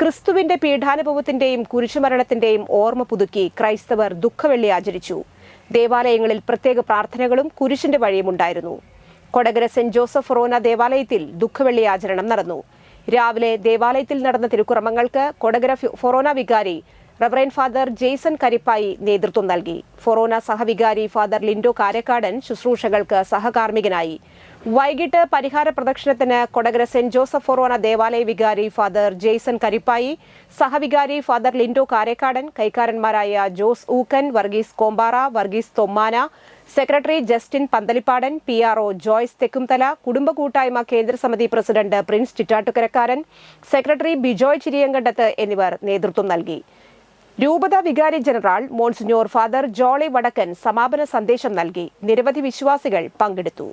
ക്രിസ്തുവിന്റെ പീഠാനുഭവത്തിന്റെയും കുരിശുമരണത്തിന്റെയും ഓർമ്മ പുതുക്കി ക്രൈസ്തവർ ദുഃഖവെള്ളി ആചരിച്ചു. ദേവാലയങ്ങളിൽ പ്രത്യേക പ്രാർത്ഥനകളും കുരിശിന്റെ വഴിയും ഉണ്ടായിരുന്നു. കൊടകര സെന്റ് ജോസഫ് റോന ദേവാലയത്തിൽ ദുഃഖവെള്ളി ആചരണം നടന്നു. രാവിലെ ദേവാലയത്തിൽ നടന്ന തിരുക്കുറമങ്ങൾക്ക് കൊടകര ഫൊറോന വികാരി റവറൈൻ ഫാദർ ജെയ്സൺ കരിപ്പായി നേതൃത്വം നൽകി. ഫൊറോന സഹവികാരി ഫാദർ ലിൻഡോ കാരക്കാടൻ ശുശ്രൂഷകൾക്ക് സഹകാർമികനായി വൈകിട്ട് പരിഹാര പ്രദക്ഷിണത്തിന് കൊടകര സെന്റ് ജോസഫ് ഫൊറോന ദേവാലയ വികാരി ഫാദർ ജെയ്സൺ കരിപ്പായി സഹവികാരി father Lindo Karakkadan കൈക്കാരന്മാരായ Jose Ookkan Varghese Kompara Varghese Thommana secretary Justin Panthalippadan P R O Joyce Thekkumthala കുടുംബ കൂട്ടായ്മ കേന്ദ്രസമിതി president Prince Chittattukarakkaran secretary Bijoy Chiriyankandath എന്നിവർ നേതൃത്വം നൽകി. രൂപത വികാരി ജനറൽ മോൺസിഞ്ഞോർ ഫാദർ ജോളി വടക്കൻ സമാപന സന്ദേശം നൽകി. നിരവധി വിശ്വാസികൾ പങ്കെടുത്തു.